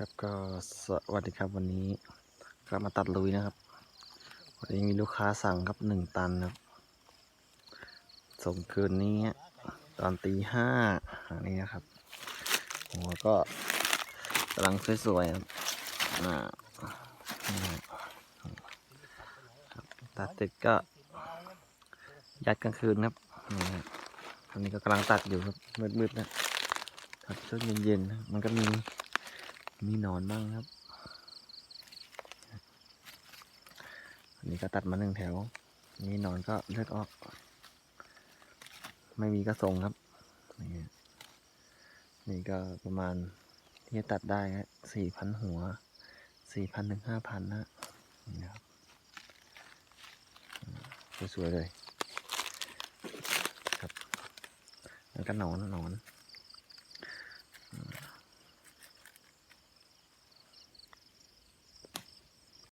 ครับก็สวัสดีครับวันนี้กลับมาตัดลุยนะครับวันนี้มีลูกค้าสั่งครับหนึ่งตันครับส่งคืนนี้ตอนตีห้าอันนี้นะครับหัวก็กำลังสวยๆครับอ่านี่ครับตัดเสร็จก็ยัดกลางคืนครับนี่ครับตอนนี้ก็กำลังตัดอยู่ครับมืดๆนะครับช่วงเย็นๆนะมันก็มี มีนอนบ้างครับ อันนี้ก็ตัดมาหนึ่งแถว มีนอนก็เลือดออก ไม่มีก็ส่งครับ นี่ก็ประมาณที่จะตัดได้สี่พันหัว สี่พันถึงห้าพันนะนี่ครับสวยๆเลย ครับ แล้วก็นอนนอน